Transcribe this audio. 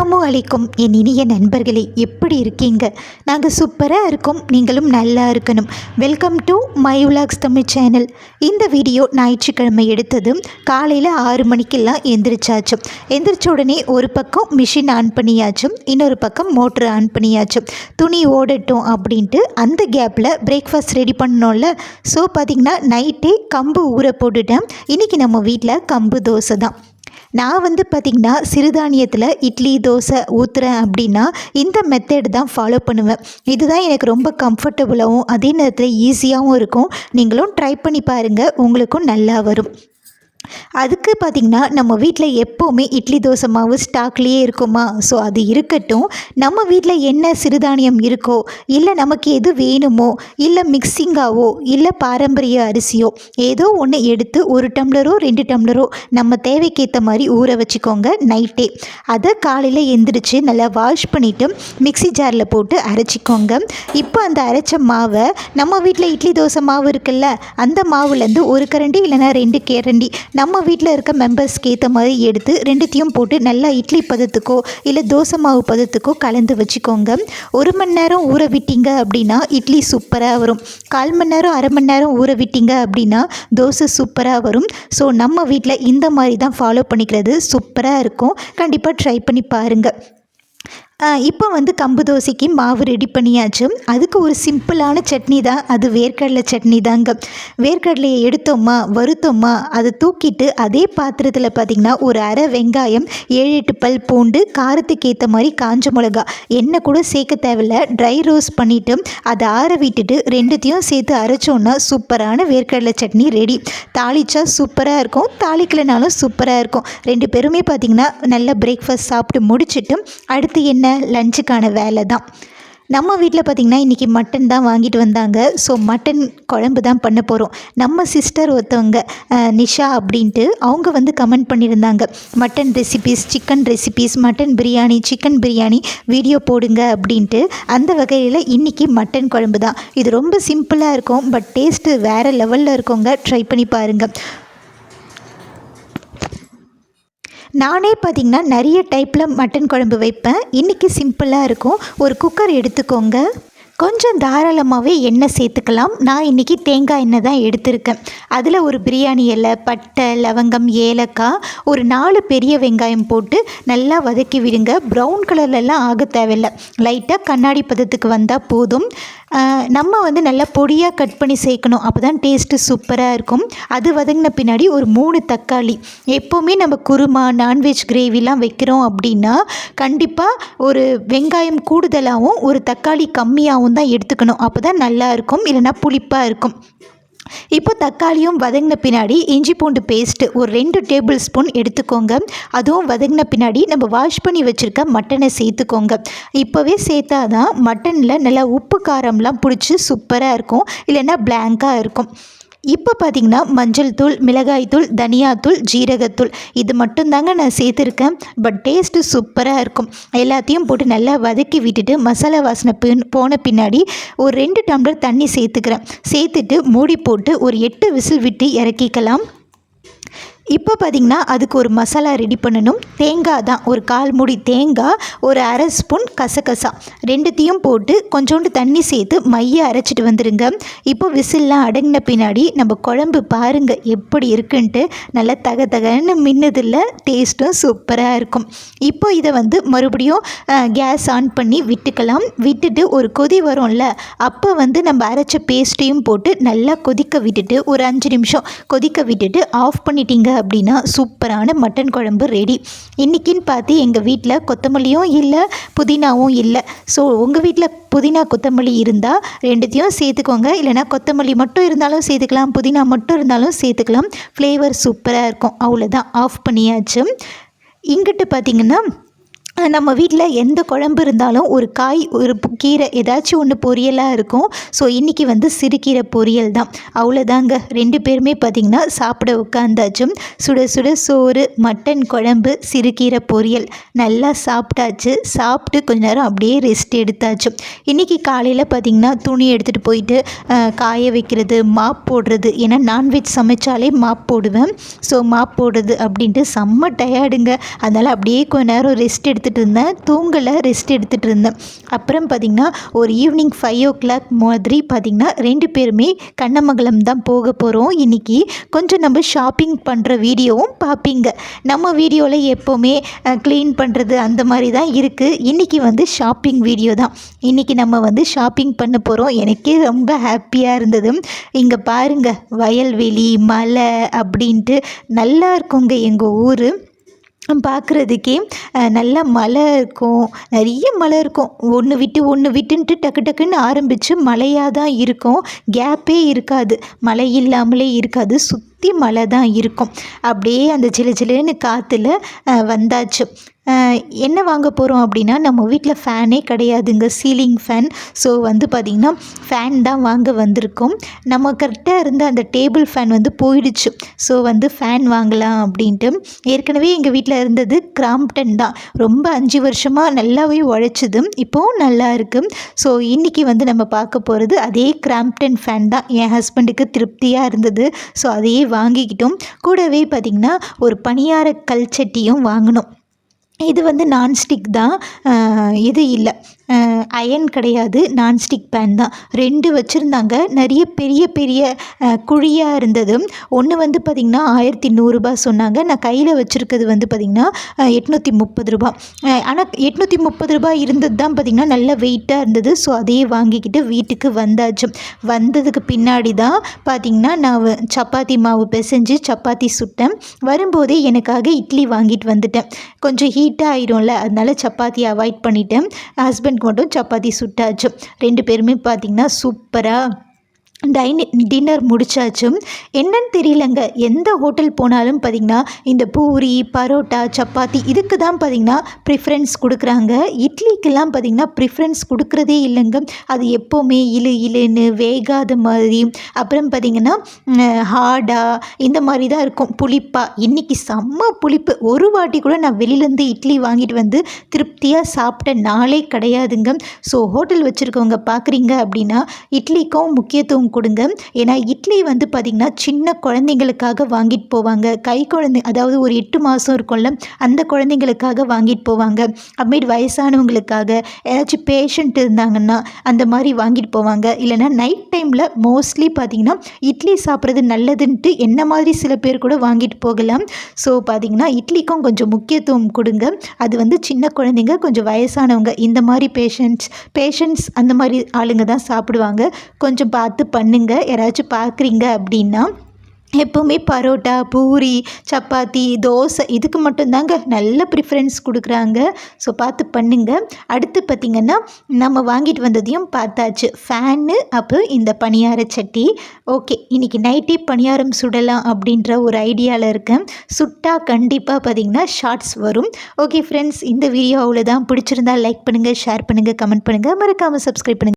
அஸ்ஸலாமு அலைக்கும் என் இனிய நண்பர்களே எப்படி இருக்கீங்க? நாங்கள் சூப்பராக இருக்கோம். நீங்களும் நல்லா இருக்கணும். Welcome to my உலாக்ஸ் Tamil channel. இந்த வீடியோ ஞாயிற்றுக்கிழமை எடுத்ததும் காலையில் ஆறு மணிக்கெல்லாம் எந்திரிச்சாச்சு எந்திரிச்ச உடனே ஒரு பக்கம் மிஷின் ஆன் பண்ணியாச்சும் இன்னொரு பக்கம் மோட்ரு ஆன் பண்ணியாச்சும். துணி ஓடட்டும் அப்படின்ட்டு அந்த கேப்பில் பிரேக்ஃபாஸ்ட் ரெடி பண்ணோம்ல. ஸோ பார்த்திங்கன்னா நைட்டே கம்பு ஊற போட்டுட்டேன். இன்றைக்கி நம்ம வீட்டில் கம்பு தோசை தான். நான் வந்து பார்த்திங்கன்னா சிறுதானியத்தில் இட்லி தோசை ஊற்றுறேன் அப்படின்னா இந்த மெத்தேடு தான் ஃபாலோ பண்ணுவேன். இதுதான் எனக்கு ரொம்ப கம்ஃபர்டபுளாகவும் அதே நேரத்தில் ஈஸியாகவும் இருக்கும். நீங்களும் ட்ரை பண்ணி பாருங்கள் உங்களுக்கும் நல்லா வரும். அதுக்கு பார்த்திங்கன்னா நம்ம வீட்டில் எப்போவுமே இட்லி தோசை மாவு ஸ்டாக்லேயே இருக்குமா? ஸோ அது இருக்கட்டும். நம்ம வீட்டில் என்ன சிறுதானியம் இருக்கோ இல்லை நமக்கு எது வேணுமோ இல்லை மிக்சிங்காவோ இல்லை பாரம்பரிய அரிசியோ ஏதோ ஒன்று எடுத்து ஒரு டம்ளரோ ரெண்டு டம்ளரோ நம்ம தேவைக்கேற்ற மாதிரி ஊற வச்சுக்கோங்க நைட்டே. அதை காலையில் எந்திரிச்சு நல்லா வாஷ் பண்ணிவிட்டு மிக்சி ஜாரில் போட்டு அரைச்சிக்கோங்க. இப்போ அந்த அரைச்ச மாவை நம்ம வீட்டில் இட்லி தோசை மாவு இருக்குல்ல அந்த மாவுலேருந்து ஒரு கரண்டி இல்லைன்னா ரெண்டு கரண்டி நம்ம வீட்டில் இருக்க மெம்பர்ஸ்க்கு ஏற்ற மாதிரி எடுத்து ரெண்டுத்தையும் போட்டு நல்லா இட்லி பதத்துக்கோ இல்லை தோசை மாவு பதத்துக்கோ கலந்து வச்சுக்கோங்க. ஒரு மணி நேரம் ஊற விட்டீங்க அப்படின்னா இட்லி சூப்பராக வரும். கால் மணி நேரம் அரை மணி நேரம் ஊற விட்டீங்க அப்படின்னா தோசை சூப்பராக வரும். ஸோ நம்ம வீட்டில் இந்த மாதிரி தான் ஃபாலோ பண்ணிக்கிறது. சூப்பராக இருக்கும். கண்டிப்பாக ட்ரை பண்ணி பாருங்கள் இப்போ வந்து கம்பு தோசைக்கு மாவு ரெடி பண்ணியாச்சு. அதுக்கு ஒரு சிம்பிளான சட்னி தான். அது வேர்க்கடலை சட்னி தாங்க. வேர்க்கடலையை எடுத்தோமா வருத்தோமா அதை தூக்கிட்டு அதே பாத்திரத்தில் பார்த்திங்கன்னா ஒரு அரை வெங்காயம் ஏழு எட்டு பல் பூண்டு காரத்துக்கு ஏற்ற மாதிரி காஞ்ச மிளகா எண்ணெய் கூட சேர்க்க தேவையில்ல. ட்ரை ரோஸ்ட் பண்ணிவிட்டு அதை ஆற விட்டுட்டு ரெண்டுத்தையும் சேர்த்து அரைச்சோன்னா சூப்பரான வேர்க்கடலை சட்னி ரெடி தாளிச்சா சூப்பராக இருக்கும். தாளிக்கலைனாலும் சூப்பராக இருக்கும். ரெண்டு பேருமே பார்த்திங்கன்னா நல்லா பிரேக்ஃபாஸ்ட் சாப்பிட்டு முடிச்சுட்டு அடுத்து என்ன லஞ்சுக்கான வேலை தான் நம்ம வீட்டில் பார்த்திங்கன்னா இன்றைக்கி மட்டன் தான் வாங்கிட்டு வந்தாங்க. ஸோ மட்டன் குழம்பு தான் பண்ண போகிறோம் நம்ம சிஸ்டர் ஒருத்தவங்க நிஷா அப்படின்ட்டு அவங்க வந்து கமெண்ட் பண்ணியிருந்தாங்க. Mutton recipes chicken recipes mutton biryani chicken biryani video போடுங்க அப்படின்ட்டு. அந்த வகையில் இன்றைக்கி மட்டன் குழம்பு தான் இது ரொம்ப சிம்பிளாக இருக்கும் பட் டேஸ்ட்டு வேறு லெவலில் இருக்கவங்க ட்ரை பண்ணி பாருங்கள் நானே பார்த்திங்கன்னா நிறைய டைப்பில் மட்டன் குழம்பு வைப்பேன். இன்றைக்கி சிம்பிளாக இருக்கும். ஒரு குக்கர் எடுத்துக்கோங்க. கொஞ்சம் தாராளமாகவே எண்ணெய் சேர்த்துக்கலாம். நான் இன்றைக்கி தேங்காய் எண்ணெய் தான் எடுத்திருக்கேன். அதில் ஒரு பிரியாணி இலை பட்டை லவங்கம் ஏலக்காய் ஒரு நாலு பெரிய வெங்காயம் போட்டு நல்லா வதக்கி விடுங்க. ப்ரௌன் கலர்லலாம் ஆக தேவையில்லை. லைட்டாக கண்ணாடி பதத்துக்கு வந்தால் போதும். நம்ம வந்து நல்லா பொடியாக கட் பண்ணி சேர்க்கணும். அப்போ தான் டேஸ்ட்டு சூப்பராக இருக்கும். அது வதங்கின பின்னாடி ஒரு மூணு தக்காளி. எப்போவுமே நம்ம குருமா நான்வெஜ் கிரேவிலாம் வைக்கிறோம் அப்படின்னா கண்டிப்பாக ஒரு வெங்காயம் கூடுதலாகவும் ஒரு தக்காளி கம்மியாகவும் தான் எடுத்துக்கணும். அப்போ தான் நல்லா இருக்கும். இல்லைன்னா புளிப்பாக இருக்கும். இப்போ தக்காளியும் வதங்கின பின்னாடி இஞ்சி பூண்டு பேஸ்ட்டு ஒரு ரெண்டு டேபிள் ஸ்பூன் எடுத்துக்கோங்க. அதுவும் வதங்கின பின்னாடி நம்ம வாஷ் பண்ணி வச்சுருக்க மட்டனை சேர்த்துக்கோங்க. இப்போவே சேர்த்தா தான் மட்டனில் நல்லா உப்பு காரம்லாம் பிடிச்சி சூப்பராக இருக்கும். இல்லைன்னா பிளாங்காக இருக்கும். இப்போ பார்த்தீங்கன்னா மஞ்சள் தூள் மிளகாய் தூள் தனியாத்தூள் ஜீரகத்தூள் இது மட்டும்தாங்க நான் சேர்த்துருக்கேன். பட் டேஸ்ட்டு சூப்பராக இருக்கும். எல்லாத்தையும் போட்டு நல்லா வதக்கி விட்டுட்டு மசாலா வாசனை பின் போன பின்னாடி ஒரு ரெண்டு டம்ளர் தண்ணி சேர்த்துக்கிறேன். சேர்த்துட்டு மூடி போட்டு ஒரு எட்டு விசில் விட்டு இறக்கிக்கலாம். இப்போ பார்த்திங்கன்னா அதுக்கு ஒரு மசாலா ரெடி பண்ணணும். தேங்காய் தான். ஒரு கால் மூடி தேங்காய் ஒரு அரை ஸ்பூன் கசகசா. ரெண்டுத்தையும் போட்டு கொஞ்சோண்டு தண்ணி சேர்த்து மைய அரைச்சிட்டு வந்துடுங்க இப்போ விசில்லாம் அடங்கின பின்னாடி நம்ம குழம்பு பாருங்கள் எப்படி இருக்குன்ட்டு. நல்லா தக தகன்னு மின்னதில் டேஸ்ட்டும் சூப்பராக இருக்கும். இப்போ இதை வந்து மறுபடியும் கேஸ் ஆன் பண்ணி விட்டுக்கலாம். விட்டுட்டு ஒரு கொதி வரும்ல அப்போ வந்து நம்ம அரைச்ச பேஸ்ட்டையும் போட்டு நல்லா கொதிக்க விட்டுட்டு ஒரு அஞ்சு நிமிஷம் கொதிக்க விட்டுட்டு ஆஃப் பண்ணிட்டீங்க அப்படின்னா சூப்பரான மட்டன் குழம்பு ரெடி இன்றைக்கின்னு பார்த்து எங்கள் வீட்டில் கொத்தமல்லியும் இல்லை புதினாவும் இல்லை. ஸோ உங்கள் வீட்டில் புதினா கொத்தமல்லி இருந்தால் ரெண்டுத்தையும் சேர்த்துக்கோங்க. இல்லைனா கொத்தமல்லி மட்டும் இருந்தாலும் சேர்த்துக்கலாம் புதினா மட்டும் இருந்தாலும் சேர்த்துக்கலாம். ஃப்ளேவர் சூப்பராக இருக்கும். அவ்வளோதான் ஆஃப் பண்ணியாச்சு. இங்கிட்டு பார்த்தீங்கன்னா நம்ம வீட்டில் எந்த குழம்பு இருந்தாலும் ஒரு காய் ஒரு கீரை ஏதாச்சும் ஒன்று பொரியலாக இருக்கும். ஸோ இன்றைக்கி வந்து சிறுகீரை பொரியல் தான். அவ்வளோதாங்க ரெண்டு பேருமே பார்த்திங்கன்னா சாப்பிட உட்காந்தாச்சும் சுட சுட சோறு மட்டன் குழம்பு சிறுகீரை பொரியல். நல்லா சாப்பிட்டாச்சு. சாப்பிட்டு கொஞ்ச நேரம் அப்படியே ரெஸ்ட் எடுத்தாச்சும் இன்றைக்கி காலையில் பார்த்திங்கன்னா துணி எடுத்துகிட்டு போயிட்டு காய வைக்கிறது மாப் போடுறது. ஏன்னா நான்வெஜ் சமைச்சாலே மாப் போடுவேன். ஸோ மாப் போடுறது அப்படின்ட்டு செம்ம டயர்டுங்க அதனால் அப்படியே கொஞ்ச நேரம் ரெஸ்ட் எடுத்து பார்த்துட்டு இருந்தேன் தூங்கலை ரெஸ்ட் எடுத்துகிட்டு இருந்தேன் அப்புறம் பார்த்திங்கன்னா ஒரு ஈவினிங் ஃபைவ் ஓ கிளாக் மாதிரி பார்த்திங்கன்னா ரெண்டு பேருமே கண்ணமங்கலம் தான் போக போகிறோம் இன்றைக்கி கொஞ்சம் நம்ம ஷாப்பிங் பண்ணுற வீடியோவும் பார்ப்பீங்க. நம்ம வீடியோவில் எப்போவுமே க்ளீன் பண்ணுறது அந்த மாதிரி தான் இருக்குது இன்றைக்கி வந்து ஷாப்பிங் வீடியோ தான். இன்றைக்கி நம்ம வந்து ஷாப்பிங் பண்ண போகிறோம் எனக்கே ரொம்ப ஹாப்பியாக இருந்தது. இங்கே பாருங்கள் வயல்வெளி மலை அப்படின்ட்டு நல்லா இருக்குங்க எங்கள் ஊர். பார்க்குறதுக்கே நல்லா மழை இருக்கும். நிறைய மலை இருக்கும். ஒன்று விட்டு ஒன்று விட்டுன்ட்டு டக்கு டக்குன்னு ஆரம்பித்து மழையாக தான் இருக்கும். கேப்பே இருக்காது. மழை இல்லாமலே இருக்காது. சுற்றி மலை தான் இருக்கும். அப்படியே அந்த சிலு சிலுன்னு காற்றுல வந்தாச்சு. என்ன வாங்க போகிறோம் அப்படின்னா நம்ம வீட்டில் ஃபேனே கிடையாதுங்க சீலிங் ஃபேன் ஸோ வந்து பார்த்திங்கன்னா ஃபேன் தான் வாங்க வந்திருக்கோம். நம்ம கரெக்டாக இருந்த அந்த டேபிள் ஃபேன் வந்து போயிடுச்சு. ஸோ வந்து ஃபேன் வாங்கலாம் அப்படின்ட்டு. ஏற்கனவே எங்கள் வீட்டில் இருந்தது கிராம்ப்டன் தான். ரொம்ப அஞ்சு வருஷமாக நல்லாவே உழைச்சிது. இப்போவும் நல்லா இருக்குது ஸோ இன்றைக்கி வந்து நம்ம பார்க்க போகிறது அதே கிராம்ப்டன் ஃபேன் தான். என் ஹஸ்பண்டுக்கு திருப்தியாக இருந்தது. ஸோ அதையே வாங்கிக்கிட்டோம். கூடவே பார்த்திங்கன்னா ஒரு பணியார கல் சட்டியும் வாங்கினோம். இது வந்து நான்ஸ்டிக் தான். இது இல்லை. அயன் கிடையாது. நான்ஸ்டிக் பேன் தான். ரெண்டு வச்சுருந்தாங்க. நிறைய பெரிய பெரிய குழியாக இருந்தது ஒன்று வந்து பார்த்திங்கன்னா ஆயிரத்தி நூறுரூபா சொன்னாங்க. நான் கையில் வச்சுருக்கிறது வந்து பார்த்திங்கன்னா எட்நூற்றி முப்பது ரூபா ஆனால் எட்நூற்றி முப்பது ரூபா இருந்தது தான் பார்த்திங்கன்னா நல்ல வெயிட்டாக இருந்தது. ஸோ அதையே வாங்கிக்கிட்டு வீட்டுக்கு வந்தாச்சு. வந்ததுக்கு பின்னாடி தான் பார்த்திங்கன்னா நான் சப்பாத்தி மாவு பிசைஞ்சு சப்பாத்தி சுட்டேன். வரும்போதே எனக்காக இட்லி வாங்கிட்டு வந்துட்டேன். கொஞ்சம் ஹீட்டாக ஆயிரும்ல அதனால சப்பாத்தி அவாய்ட் பண்ணிவிட்டேன் ஹஸ்பண்ட்க்கு மட்டும் சப்பாத்தி சுட்டாச்சு. ரெண்டு பேருமே பார்த்திங்கன்னா சூப்பராக டைனி டின்னர் முடிச்சாச்சு என்னன்னு தெரியலங்க. எந்த ஹோட்டல் போனாலும் பார்த்திங்கன்னா இந்த பூரி பரோட்டா சப்பாத்தி இதுக்கு தான் பார்த்திங்கன்னா ப்ரிஃபரன்ஸ் கொடுக்குறாங்க. இட்லிக்கெல்லாம் பார்த்திங்கன்னா ப்ரிஃபரன்ஸ் கொடுக்குறதே இல்லைங்க. அது எப்போவுமே இழு இழுன்னு வேகாத மாதிரி. அப்புறம் பார்த்திங்கன்னா ஹார்டாக இந்த மாதிரி தான் இருக்கும். புளிப்பாக இன்றைக்கி செம்ம புளிப்பு. ஒரு வாட்டி கூட நான் வெளியிலேருந்து இட்லி வாங்கிட்டு வந்து திருப்தியாக சாப்பிட்ட நாளே கிடையாதுங்க. ஸோ ஹோட்டல் வச்சுருக்கவங்க பார்க்குறீங்க அப்படின்னா இட்லிக்கும் முக்கியத்துவம் கொடுங்க. ஏன்னா இட்லி வந்து பார்த்திங்கன்னா சின்ன குழந்தைங்களுக்காக வாங்கிட்டு போவாங்க. கை குழந்தை அதாவது ஒரு எட்டு மாதம் இருக்கும்ல அந்த குழந்தைங்களுக்காக வாங்கிட்டு போவாங்க. அப்படி வயசானவங்களுக்காக ஏதாச்சும் பேஷண்ட் இருந்தாங்கன்னா அந்த மாதிரி வாங்கிட்டு போவாங்க. இல்லைனா நைட் டைமில் மோஸ்ட்லி பார்த்திங்கன்னா இட்லி சாப்பிட்றது நல்லதுன்ட்டு என்ன மாதிரி சில பேர் கூட வாங்கிட்டு போகலாம். ஸோ பார்த்திங்கன்னா இட்லிக்கும் கொஞ்சம் முக்கியத்துவம் கொடுங்க. அது வந்து சின்ன குழந்தைங்க கொஞ்சம் வயசானவங்க இந்த மாதிரி பேஷண்ட்ஸ் பேஷண்ட்ஸ் அந்த மாதிரி ஆளுங்க தான் சாப்பிடுவாங்க. கொஞ்சம் பார்த்து பண்ணுங்கள் யாராச்சும் பார்க்குறீங்க அப்படின்னா எப்போவுமே பரோட்டா பூரி சப்பாத்தி தோசை இதுக்கு மட்டும்தாங்க நல்ல ப்ரிஃபரன்ஸ் கொடுக்குறாங்க. ஸோ பார்த்து பண்ணுங்கள் அடுத்து பார்த்திங்கன்னா நம்ம வாங்கிட்டு வந்ததையும் பார்த்தாச்சு. ஃபேனு அப்புறம் இந்த பணியார சட்டி. ஓகே இன்றைக்கி நைட்டே பணியாரம் சுடலாம் அப்படின்ற ஒரு ஐடியாவில் இருக்கேன். சுட்டாக கண்டிப்பாக பார்த்திங்கன்னா ஷார்ட்ஸ் வரும். ஓகே ஃப்ரெண்ட்ஸ் இந்த வீடியோ அவ்வளோதான் பிடிச்சிருந்தா லைக் பண்ணுங்கள் ஷேர் பண்ணுங்கள் கமெண்ட் பண்ணுங்கள் மறக்காமல் சப்ஸ்கிரைப் பண்ணுங்கள்